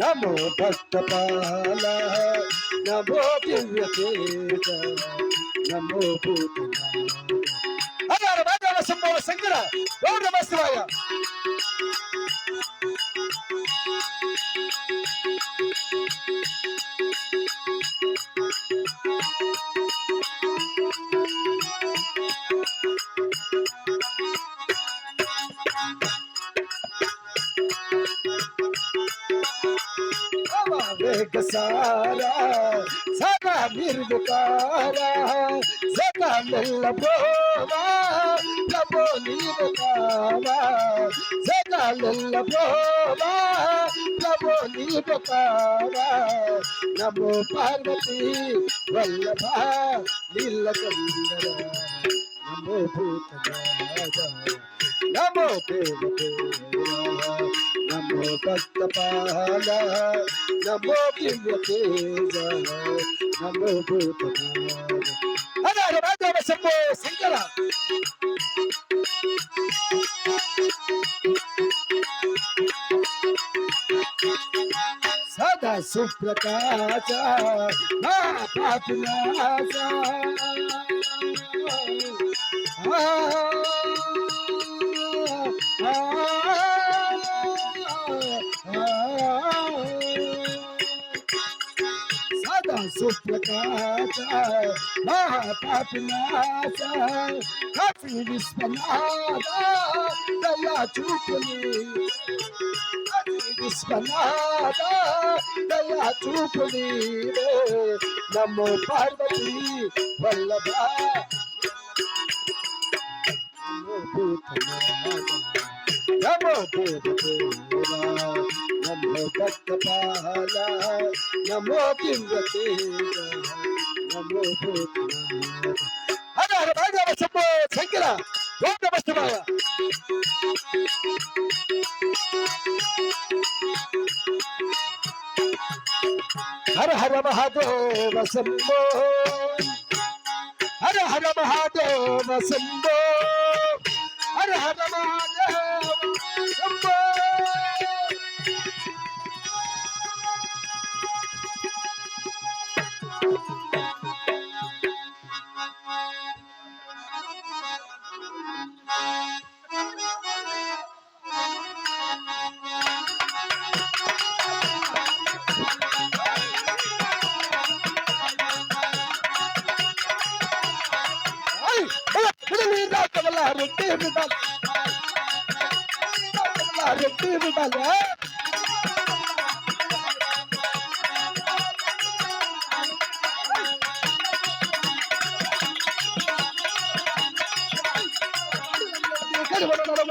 నమో భక్తపాల నమో దివ్యతేజ నమో భూతనాథ అగార మాధవ సంభవ శంకర ఓం శివాయ వేగ సారా సదా నిర్వికారా సదా నిల్లబోవా ప్రభో నీవు కావా సదా నిల్లబోవా ప్రభో నీవు కావా నమో పార్వతీ వల్లభ నీలకందర నమో భూతనాథ నమో దేవదేవా నమో భక్తపాల నమో దివ్యతేజ నమో భూతనాథ శంభో శంకర సదా సుప్రకాశ شفقاتا ما تعب ناسا كفي جسم هذا لا يتركني كفي جسم هذا لا يتركني نمو باربتي والله نمو بوتا نمو بوتا నమో భక్తపాల నమో దివ్యతేజ నమో భూతనాథ హర భైరవ శంకర ఓం నమ హర హర మహాదేవ శంభో హర హర మహాదేవ శంభో హర హర మహాదేవ హల, హుడలి రాకవల్ల రెడ్డి బిడ్డలు. రాకవల్ల రెడ్డి బిడ్డలు. కలువ నడవ,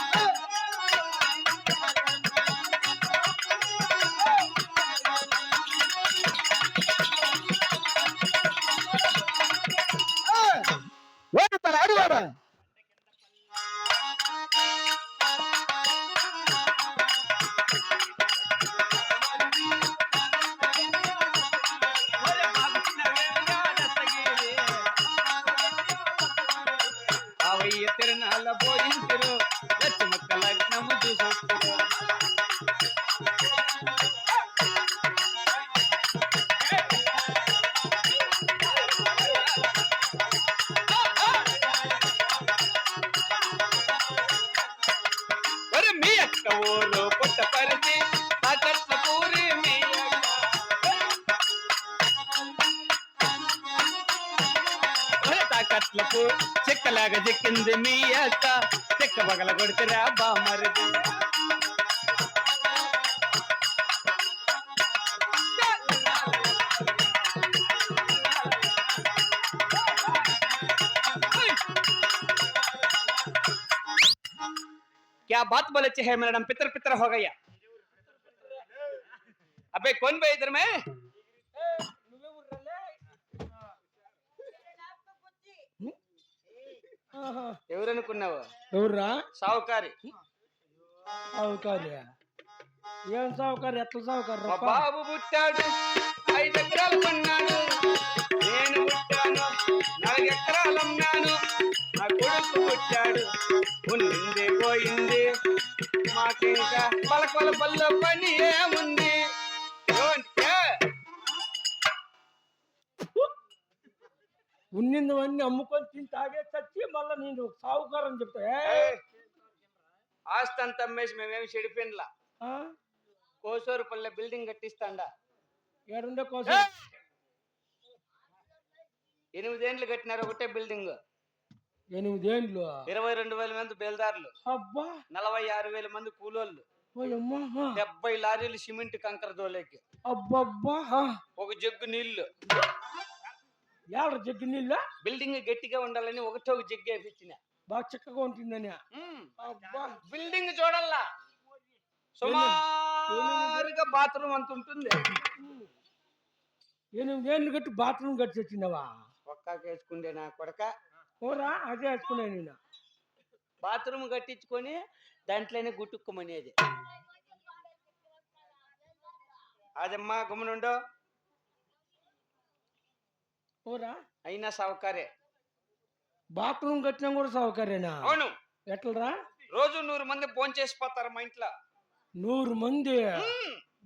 చెక్కలాగా చెక్కింది మీ అక్క చెక్క పగల కొడితే బామరిది क्या बात बोले अच्छे है मेरा नाम पितर पितर हो गया अबे कौन भाई इधर में ఎవరనుకున్నావు? ఎవర్రా? సావుకారి. సావుకారి ఏం సావుకారి? ఎట్లా సావుకారు బాబు పుట్టాడు ఐదు ఎకరాలు కొన్నాను నేను పుట్టాను నాలుగు ఎకరాలు అమ్మాను. నా కొడుకు పుట్టాడు. ఉన్నింది పోయింది. మాకింకా పలకల పల్ల పని ఏముంది? ఉన్నిందవన్నీ అమ్ముకొని తిని తాగే చచ్చి మళ్ళీ నేను సావుకారని చెప్తా. ఆస్తి అంతా అమ్మేసి మేమేమి చెడిపోయినలా? కోసూరు పల్లె బిల్డింగ్ కట్టిస్తాండా? ఏడుండే కోసం ఏయ్! ఎనిమిదేండ్లు కట్టినారు ఒకటే బిల్డింగ్. ఎనిమిదేండ్లు? ఇరవై రెండు వేల మంది బేల్దారులు. అబ్బా! నలభై ఆరు వేల మంది కూలోళ్ళు. డెబ్బై లారీలు సిమెంట్ కంకర దోలేకి. అబ్బబ్బా. ఒక జగ్గు నీళ్ళు ఏడ జగ్గు నీళ్ళ? బిల్డింగ్ గట్టిగా ఉండాలని ఒకటే ఒక జగ్గు వేపించిన. బాగా చిక్కగా ఉంటుందని. అబ్బా. బిల్డింగ్ చూడల్లా. సుమారుగా బాత్రూమ్ అంత ఉంటుంది. ఎనిమిదేండ్లు కట్టి బాత్రూమ్ కట్టి వచ్చినావా ఒక్కాకి వేసుకుండే నా కొడక. ఓరా అదే వేసుకున్నా నేను. బాత్రూమ్ కట్టించుకొని దాంట్లోనే గుట్టుకోమనేది అదమ్మా గుమ్మనుండో. ఓరా అయినా సౌకర్యే బాత్రూమ్ కట్టినా కూడా సౌకర్యనా అవును. ఎట్లరా? రోజు నూరు మంది ఫోన్ చేసిపోతారు మా ఇంట్లో. నూరు మంది.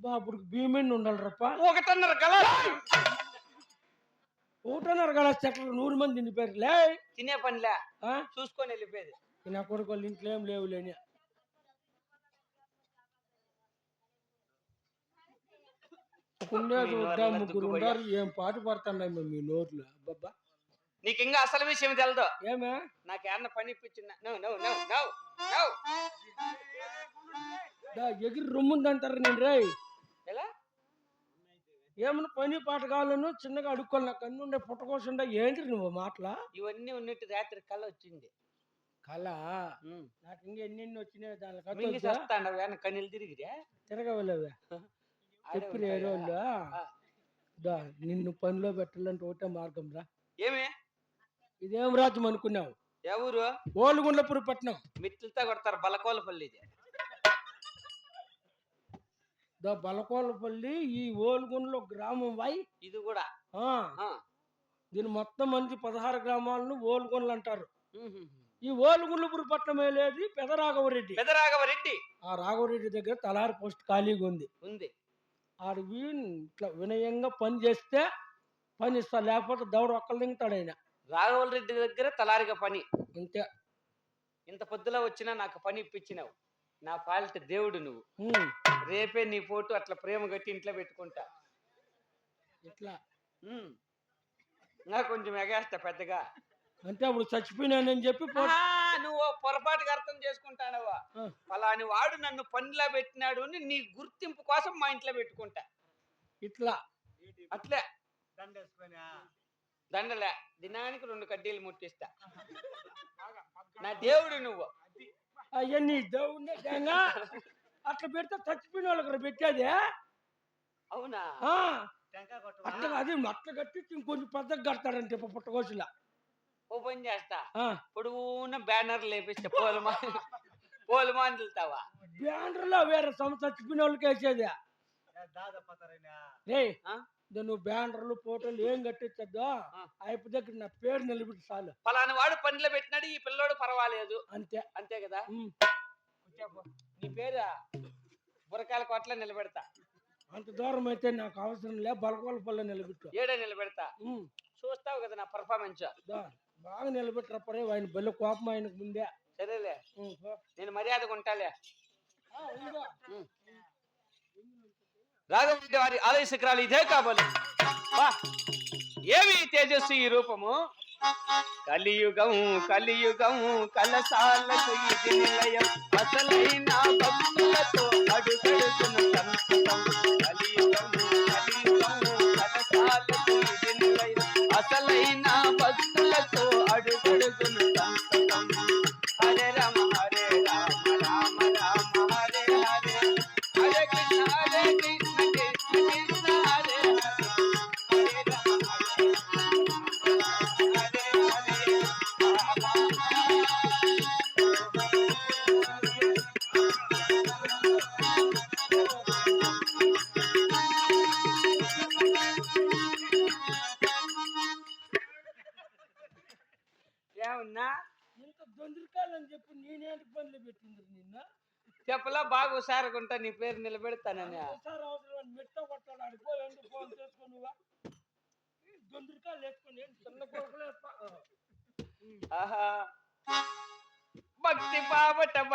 బాబుడికి భీమని ఉండాలి రప్ప ఒకటన్నర గల ఒకటన్నర కదా చెట్లు నూరు మంది నిండిపోయారు లే తినే పనిలే? చూసుకొని వెళ్ళిపోయేది. నా కొడుకు వాళ్ళ ఇంట్లో ఏం లేవు వద్దా నోరులో ముగ్గురు. ఉండారు ఏం పాటు పడుతున్నాయి మేము మీ నోట్లో అబ్బబ్బా. నీకు ఇంకా అసలు విషయం తెలదు. ఏమే? నాకు ఏమన్నా పని ఇప్పించిందా? ఎగిరి రొమ్ముందంటారు నేను రే. ఎలా? ఏమన్నా పని పాట కావాలను చిన్నగా అడుక్కోవాలి. నాకు అన్ని ఉండే పుట్టకోసండా ఏంటి నువ్వు మాటలా? ఇవన్నీ ఉన్నట్టు రాత్రి కళ వచ్చింది. కళ? నాకు ఇంకా ఎన్ని వచ్చినాయి దాని కన్నీళ్ళు తిరిగిరే? తిరగవలేవే చెప్పిన. దా నిన్ను పనిలో పెట్టాలంటే ఒకటే మార్గం రా. ఏమి? ఇదేం రాజ్యం అనుకున్నావు? ఎవరు ఓలుగుండ్లపురి పట్నం. మిత్రులతో కొడతారు బలకోలపల్లి ఇది. దా బలకోలపల్లి ఈ ఓలుగుండ్ల గ్రామం వై. ఇది కూడా. దీని మొత్తం మంది పదహారు గ్రామాలను ఓలుగుండ్లు అంటారు. ఈ ఓలుగుండ్లపురి పట్నం వెళ్ళేది పెదరాఘవరెడ్డి. పెదరాఘవ రెడ్డి ఆ రాఘవరెడ్డి దగ్గర తలారి పోస్ట్ ఖాళీగా ఉంది. ఉంది. ఆడు వీన్ ఇట్లా వినయంగా పని చేస్తే పని ఇస్తా లేకపోతే దౌడు ఒక్కలు దింగుతాడు ఆయన. రాఘవల్ రెడ్డి దగ్గర తలారిగా పని. అంతే. ఇంత పొద్దులో వచ్చినా నాకు పని ఇప్పించినావు. నా పాలిట దేవుడు నువ్వు. ఉమ్, రేపే నీ ఫోటో అట్లా ప్రేమ కట్టి ఇంట్లో పెట్టుకుంటా. ఇట్లా. ఉమ్. నాకు కొంచెం ఎగేస్తా పెద్దగా. అంటే అప్పుడు చచ్చిపోయినానని చెప్పి పో- ఆ, నువ్వు పొరపాటుగా అర్థం చేసుకుంటానవా ఆ, ఫలాని వాడు నన్ను పనిలో పెట్టినాడు అని నీ గుర్తింపు కోసం మా ఇంట్లో పెట్టుకుంటా. ఇట్లా. అట్లే. దండలే. దినానికి రెండు కడ్డీలు ముట్టిస్తా. నా దేవుడు నువ్వు. అవన్నీ తేంగా అట్లా పెడితే చచ్చిపోయిన వాళ్ళకి పెట్టేది? అవునా? ఆ, అట్లా అది అట్లా కట్టి ఇంకొంచెం పెద్దగా కడతాడంటే పుట్టకోసులా ఓపెన్ చేస్తా. ఆ, పొడుగున్న బ్యానర్ లేపిస్తే. పోలమా పోలమాన్ వెళ్తావా బ్యానర్లో వేరే సంస్థ చచ్చిపోయిన వాళ్ళకి వేసేది నువ్వు బ్యానర్లు ఫోటోలు ఏం కట్టించద్దు. ఆ. అయిపోయి దగ్గర నా పేరు నిలబెట్టి చాలు. ఫలాని వాడు పనిలో పెట్టినాడు ఈ పిల్లోడు పర్వాలేదు. అంతే. అంతే కదా. నీ పేరు? బురకాయల కోట్ల నిలబెడతా. అంత దూరం అయితే నాకు అవసరం లే బలకోల పల్లె నిలబెట్టు. ఏడే నిలబెడతా. చూస్తావు కదా నా పర్ఫార్మెన్స్ బాగా నిలబెట్టరప్పరే ఆయన బల్ల కోపం ఆయనకు ముందే. సరేలే. నేను మర్యాదగా ఉంటాలే? రాఘవరెడ్డి వారి ఆలయ శిఖరాలు ఇదే కాబోలు. ఏమి తేజస్సు ఈ రూపము? కలియుగం కలియుగం కలసాలకు ఇది నిలయం. అసలైన భక్తులతో అడుగడుగును సంతతం ఏమన్నా ఇంత దొందరకాయలని చెప్పి నేనేంటి పనులు పెట్టింది నిన్న? చెప్పలా బాగా హుషారుగుంటా నీ పేరు నిలబెడతానని. అవసరం మెట్ట కొట్టాడు ఫోన్ చేసుకొని వేసుకొని చిన్న కొడుకులు ఆహా. భక్తి పావట